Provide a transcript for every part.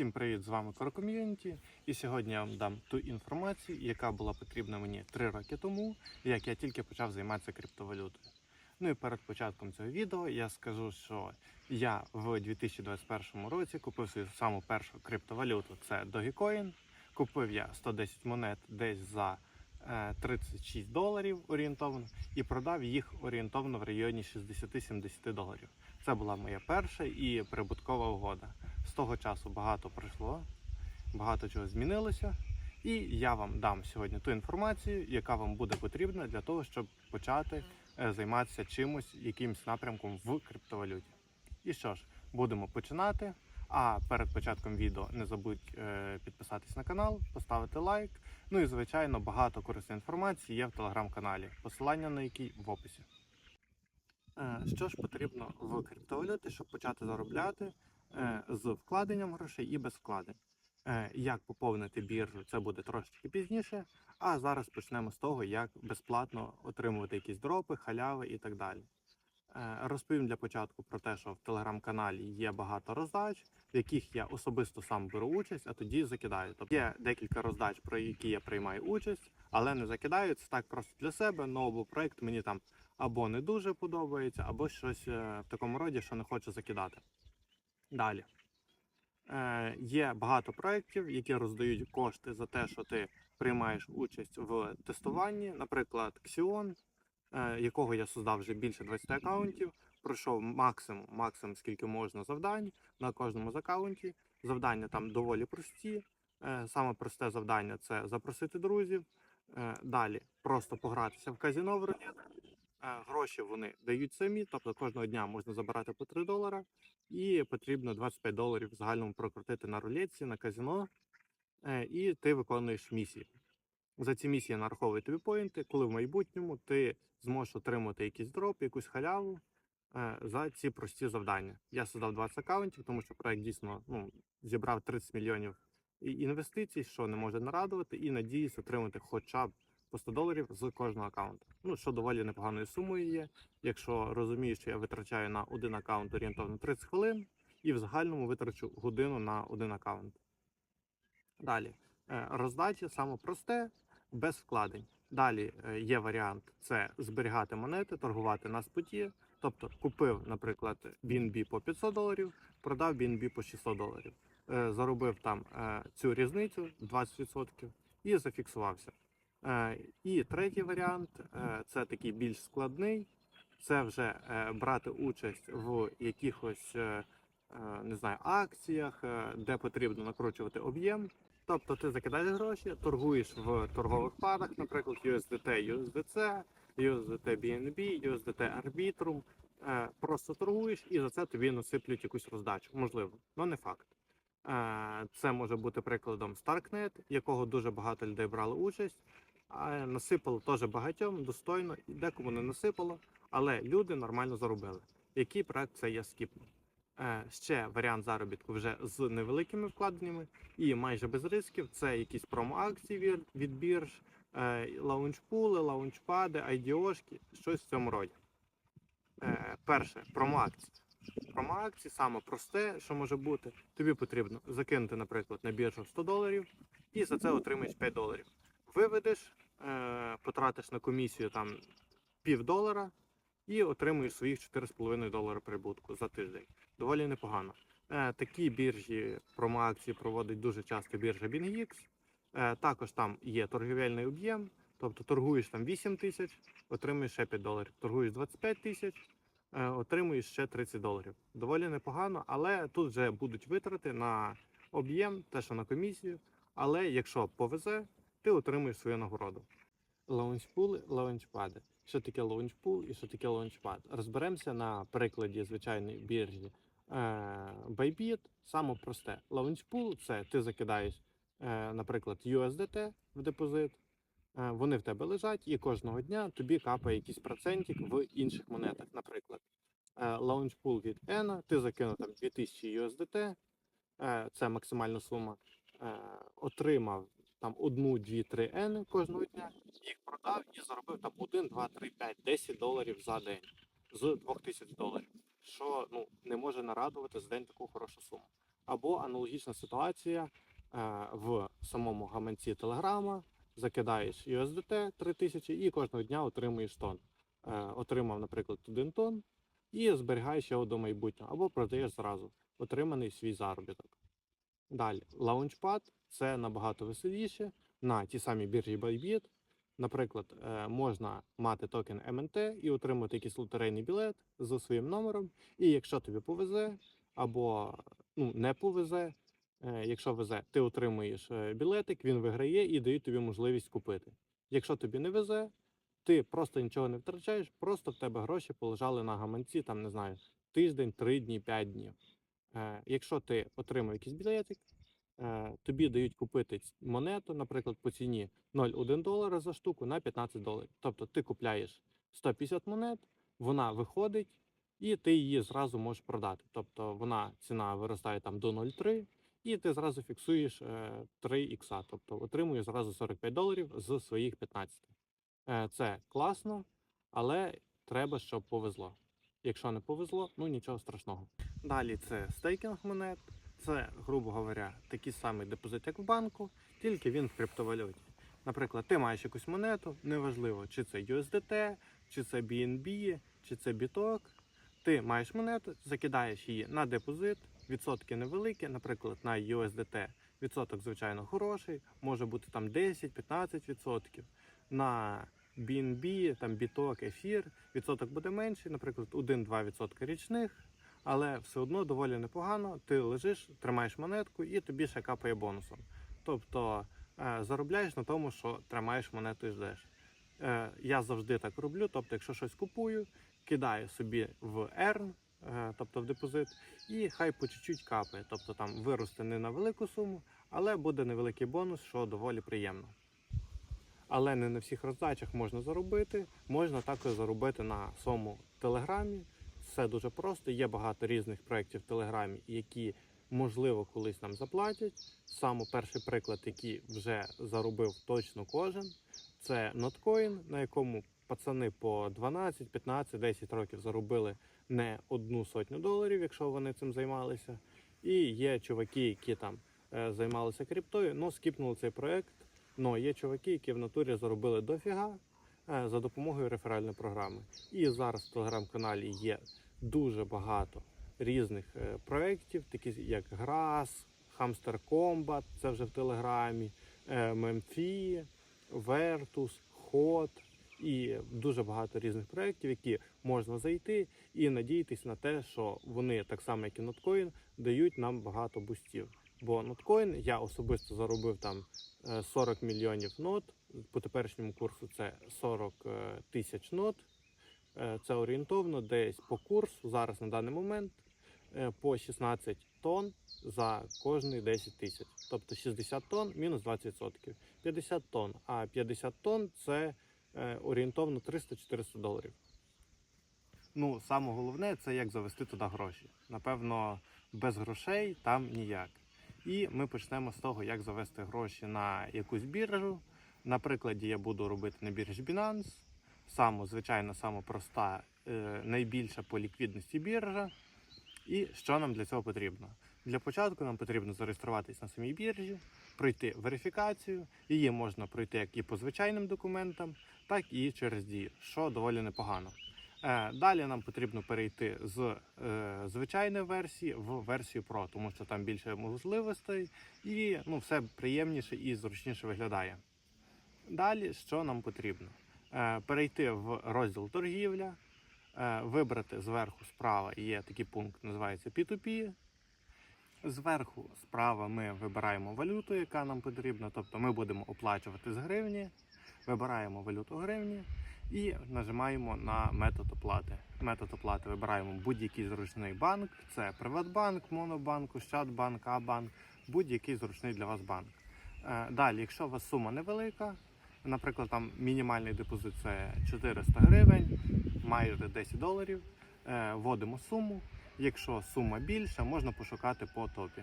Всім привіт! З вами Ком'юніті. І сьогодні я вам дам ту інформацію, яка була потрібна мені 3 роки тому, як я тільки почав займатися криптовалютою. Ну і перед початком цього відео я скажу, що я в 2021 році купив свою саму першу криптовалюту це Dogecoin. Купив я 110 монет десь за 36 доларів орієнтовно і продав їх орієнтовно в районі 60-70 доларів. Це була моя перша і прибуткова угода. З того часу багато пройшло, багато чого змінилося, і я вам дам сьогодні ту інформацію, яка вам буде потрібна для того, щоб почати е, займатися чимось, якимось напрямком в криптовалюті. І що ж, будемо починати. А перед початком відео не забудь е, підписатись на канал, поставити лайк. Ну і звичайно, багато корисної інформації є в телеграм-каналі, посилання на який в описі. Е, Що ж потрібно в криптовалюті, щоб почати заробляти е, з вкладенням грошей і без вкладень? Як поповнити біржу, це буде трошечки пізніше. А зараз почнемо з того, як безплатно отримувати якісь дропи, халяви і так далі. Розповім для початку про те, що в телеграм-каналі є багато роздач, в яких я особисто сам беру участь, а тоді закидаю. Тобто є декілька роздач, про які я приймаю участь, але не закидаю. Це так просто для себе. Ну бо проект мені там або не дуже подобається, або щось е, в такому роді, що не хочу закидати. Далі. Е, є багато проєктів, які роздають кошти за те, що ти приймаєш участь в тестуванні. Наприклад, Xion, е, якого я создав вже більше 20 аккаунтів, пройшов максимум, максимум скільки можна завдань на кожному з аккаунті. Завдання там доволі прості. Е, Саме просте завдання це запросити друзів. Е, Далі просто погратися в казіно в рулет. Е, Гроші вони дають самі, тобто кожного дня можна забирати по 3 долара, і потрібно 25 доларів в загальному прокрутити на рулетці, на казіно, і ти виконуєш місії. За ці місії нараховують тобі поінти, коли в майбутньому ти зможеш отримати якийсь дроп, якусь халяву за ці прості завдання. Я создав 20 аккаунтів, тому що проект дійсно ну, зібрав 30 мільйонів інвестицій, що не може нарадувати, і надіюсь отримати хоча б по 100 доларів з кожного аккаунту. Ну, що доволі непоганою сумою є. Якщо розумію, що я витрачаю на один аккаунт орієнтовно 30 хвилин, і в загальному витрачу годину на один аккаунт. Далі. Е, Роздача саме просте, без вкладень. Далі е, є варіант це зберігати монети, торгувати на споті. Тобто купив, наприклад, BNB по 500 доларів, продав BNB по 600 доларів. Е, Заробив там е, цю різницю 20% і зафіксувався. Е, І третій варіант це такий більш складний. Це вже брати участь в якихось не знаю, акціях, де потрібно накручувати об'єм. Тобто ти закидаєш гроші, торгуєш в торгових парах, наприклад, USDT, USDC, USDT BNB, USDT Arbitrum. Е, Просто торгуєш і за це тобі насиплють якусь роздачу. Можливо, але не факт. Е, Це може бути прикладом Starknet, якого дуже багато людей брали участь. Насипало теж багатьом достойно, і декому не насипало, але люди нормально заробили. Який проект це я скіпнув? Е, ще варіант заробітку вже з невеликими вкладеннями і майже без ризиків. Це якісь промо-акції від, бірж, лаунчпули, лаунчпади, айдіошки, щось в цьому роді. Е, перше, промо-акції. Промо-акції саме просте, що може бути. Тобі потрібно закинути, наприклад, на біржу 100 доларів і за це отримаєш 5 доларів. Виведеш, е, потратиш на комісію там пів долара і отримуєш своїх 4,5 долара прибутку за тиждень. Доволі непогано. Е, такі біржі промо-акції проводить дуже часто біржа BingX. Е, також там є торгівельний об'єм, тобто торгуєш там 8 тисяч, отримуєш ще 5 доларів. Торгуєш 25 тисяч, е, отримуєш ще 30 доларів. Доволі непогано, але тут вже будуть витрати на об'єм, те, що на комісію. Але якщо повезе, ти отримуєш свою нагороду. Лаунчпули, лаунчпади. Що таке лаунчпул і що таке лаунчпад? Розберемося на прикладі звичайної біржі. Е, Bybit саме просте. Лаунчпул це ти закидаєш, е, наприклад, USDT в депозит. Е, вони в тебе лежать, і кожного дня тобі капає якийсь процентик в інших монетах. Наприклад, е, лаунчпул від ENA, ти закинув там 2000 USDT, е, це максимальна сума. Е, отримав там одну, дві, три N кожного дня, їх продав і заробив там 1, 2, 3, 5, 10 доларів за день з 2000 доларів. Що ну не може нарадувати за день таку хорошу суму. Або аналогічна ситуація е, в самому гаманці Телеграма, закидаєш USDT 3000 і кожного дня отримуєш тон. Е, Отримав, наприклад, один тон і зберігаєш його до майбутнього, або продаєш зразу отриманий свій заробіток. Далі, Launchpad це набагато веселіше на ті самі біржі Bybit. Наприклад, е, можна мати токен МНТ і отримати якийсь лотерейний білет зі своїм номером. І якщо тобі повезе, або ну, не повезе, е, якщо везе, ти отримуєш е, білетик, він виграє і дають тобі можливість купити. Якщо тобі не везе, ти просто нічого не втрачаєш, просто в тебе гроші полежали на гаманці, там не знаю, тиждень, три дні, п'ять днів. Е, Якщо ти отримав якийсь білетик, е, тобі дають купити монету, наприклад, по ціні 0,1 долара за штуку на 15 доларів. Тобто ти купляєш 150 монет, вона виходить, і ти її зразу можеш продати. Тобто вона ціна виростає там до 0,3, і ти зразу фіксуєш е, 3 ікса, тобто отримуєш зразу 45 доларів з своїх 15. Е, Це класно, але треба, щоб повезло. Якщо не повезло, ну нічого страшного. Далі це стейкінг монет. Це, грубо говоря, такий самий депозит, як в банку, тільки він в криптовалюті. Наприклад, ти маєш якусь монету, неважливо, чи це USDT, чи це BNB, чи це біток. Ти маєш монету, закидаєш її на депозит, відсотки невеликі, наприклад, на USDT відсоток, звичайно, хороший, може бути там 10-15%. На BNB, там біток, ефір, відсоток буде менший, наприклад, 1-2% річних, але все одно доволі непогано. Ти лежиш, тримаєш монетку і тобі ще капає бонусом. Тобто е, заробляєш на тому, що тримаєш монету і ждеш. Е, я завжди так роблю. Тобто, якщо щось купую, кидаю собі в earn, е, тобто в депозит, і хай по чуть-чуть капає. Тобто там виросте не на велику суму, але буде невеликий бонус, що доволі приємно. Але не на всіх роздачах можна заробити. Можна також заробити на своєму телеграмі. Все дуже просто. Є багато різних проєктів в телеграмі, які можливо колись нам заплатять. Саме перший приклад, який вже заробив точно кожен, це Notcoin, на якому пацани по 12, 15, 10 років заробили не одну сотню доларів, якщо вони цим займалися. І є чуваки, які там е, займалися криптою, але скіпнули цей проект. Но є чуваки, які в натурі заробили дофіга е, за допомогою реферальної програми. І зараз в телеграм-каналі є дуже багато різних е, проєктів, такі як Грас, Hamster Combat, це вже в Телеграмі, Мемфі, Vertus, Hot і дуже багато різних проєктів, які можна зайти і надіятися на те, що вони, так само як і Notcoin, дають нам багато бустів. Бо Notcoin я особисто заробив там е, 40 мільйонів нот. По теперішньому курсу це 40 е, тисяч нот. Е, Це орієнтовно десь по курсу зараз на даний момент е, по 16 тонн за кожні 10 тисяч. Тобто 60 тонн мінус 20%. 50 тонн. А 50 тонн це е, орієнтовно 300-400 доларів. Ну, саме головне це як завести туди гроші. Напевно, без грошей там ніяк. І ми почнемо з того, як завести гроші на якусь біржу. На прикладі я буду робити на біржі Binance. Саме, звичайно, саме проста, е, найбільша по ліквідності біржа. І що нам для цього потрібно? Для початку нам потрібно зареєструватись на самій біржі, пройти верифікацію. Її можна пройти як і по звичайним документам, так і через дію, що доволі непогано. Е, Далі нам потрібно перейти з е, звичайної версії в версію Pro, тому що там більше можливостей і ну, все приємніше і зручніше виглядає. Далі що нам потрібно? Е, перейти в розділ торгівля, вибрати зверху справа є такий пункт, називається P2P. Зверху справа ми вибираємо валюту, яка нам потрібна, тобто ми будемо оплачувати з гривні, вибираємо валюту гривні і нажимаємо на метод оплати. Метод оплати вибираємо будь-який зручний банк, це Приватбанк, Монобанк, Ощадбанк, Абанк, будь-який зручний для вас банк. Е, Далі, якщо у вас сума невелика, наприклад, там мінімальний депозит це 400 гривень, майже 10 доларів, е, вводимо суму. Якщо сума більша, можна пошукати по топі.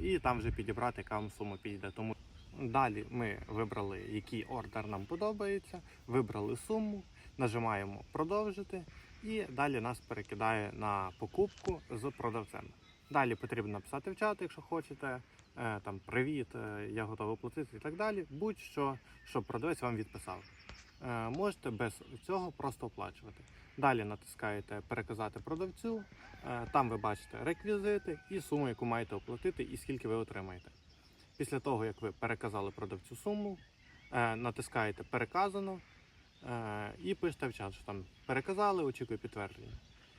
І там вже підібрати, яка вам сума підійде. Тому далі ми вибрали, який ордер нам подобається, вибрали суму, нажимаємо продовжити, і далі нас перекидає на покупку з продавцем. Далі потрібно написати в чат, якщо хочете. е, Там привіт, е, я готовий оплатити і так далі. Будь-що, щоб продавець вам відписав. Е, Можете без цього просто оплачувати. Далі натискаєте переказати продавцю. е, Там ви бачите реквізити і суму, яку маєте оплатити, і скільки ви отримаєте. Після того, як ви переказали продавцю суму, е, натискаєте переказано і пишете в чат, що там переказали, очікую підтвердження.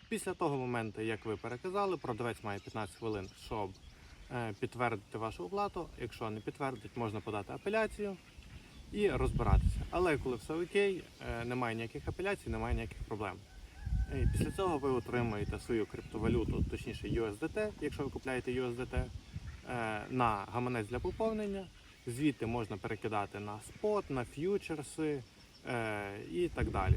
Після того моменту, як ви переказали, продавець має 15 хвилин, щоб підтвердити вашу оплату. Якщо не підтвердить, можна подати апеляцію і розбиратися. Але коли все окей, е, немає ніяких апеляцій, немає ніяких проблем. І після цього ви отримаєте свою криптовалюту, точніше USDT, якщо ви купляєте USDT, е, на гаманець для поповнення. Звідти можна перекидати на спот, на ф'ючерси е, і так далі.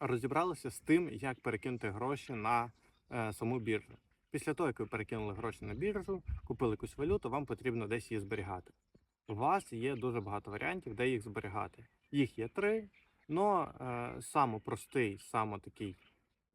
Розібралися з тим, як перекинути гроші на е, саму біржу. Після того, як ви перекинули гроші на біржу, купили якусь валюту, вам потрібно десь її зберігати. У вас є дуже багато варіантів, де їх зберігати. Їх є три, але е, самий простий, саме такий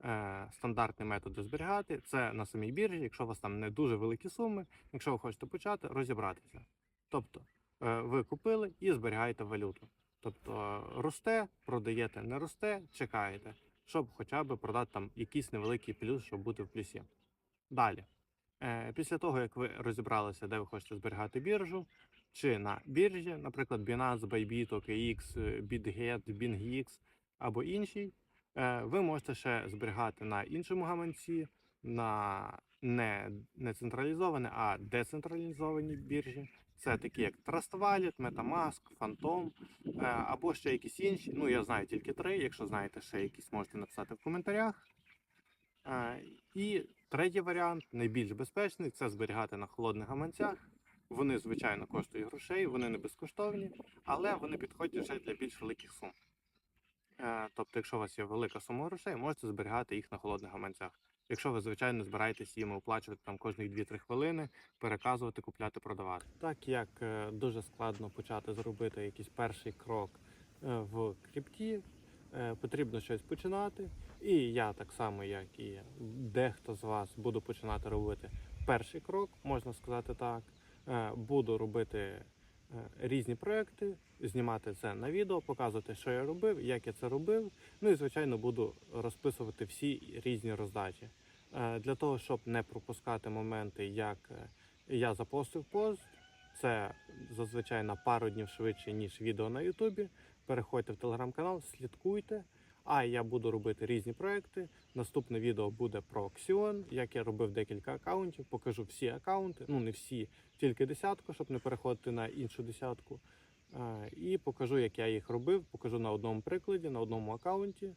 е, стандартний метод зберігати це на самій біржі, якщо у вас там не дуже великі суми, якщо ви хочете почати, розібратися. Тобто е, ви купили і зберігаєте валюту. Тобто е, росте, продаєте, не росте, чекаєте, щоб хоча б продати там якийсь невеликий плюс, щоб бути в плюсі. Далі. Е, Після того, як ви розібралися, де ви хочете зберігати біржу, чи на біржі, наприклад, Binance, Bybit, OKX, BitGet, BingX або іншій, е, ви можете ще зберігати на іншому гаманці, на не, не централізовані, а децентралізовані біржі. Це такі як Trust Wallet, MetaMask, Phantom е, або ще якісь інші. Ну, я знаю тільки три. Якщо знаєте ще якісь, можете написати в коментарях. Е, І третій варіант, найбільш безпечний, це зберігати на холодних гаманцях. Вони, звичайно, коштують грошей, вони не безкоштовні, але вони підходять вже для більш великих сум. Е, Тобто, якщо у вас є велика сума грошей, можете зберігати їх на холодних гаманцях. Якщо ви, звичайно, збираєтесь їм оплачувати там кожні 2-3 хвилини, переказувати, купляти, продавати. Так як е, дуже складно почати зробити якийсь перший крок е, в крипті, потрібно щось починати. І я так само, як і дехто з вас, буду починати робити перший крок, можна сказати так. Е, Буду робити е, різні проекти, знімати це на відео, показувати, що я робив, як я це робив. Ну і звичайно буду розписувати всі різні роздачі. Е, Для того, щоб не пропускати моменти, як я запостив пост, це зазвичай на пару днів швидше, ніж відео на Ютубі. Переходьте в телеграм-канал, слідкуйте. А я буду робити різні проекти. Наступне відео буде про Xeon, як я робив декілька акаунтів. Покажу всі акаунти, ну не всі, тільки десятку, щоб не переходити на іншу десятку. І покажу, як я їх робив. Покажу на одному прикладі, на одному акаунті.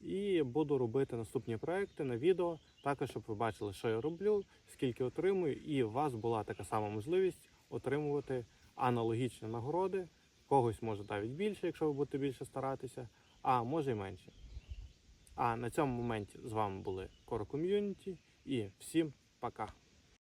І буду робити наступні проекти на відео, також щоб ви бачили, що я роблю, скільки отримую, і у вас була така сама можливість отримувати аналогічні нагороди. Когось може навіть більше, якщо ви будете більше старатися, а може й менше. А на цьому моменті з вами були Core Community і всім пока.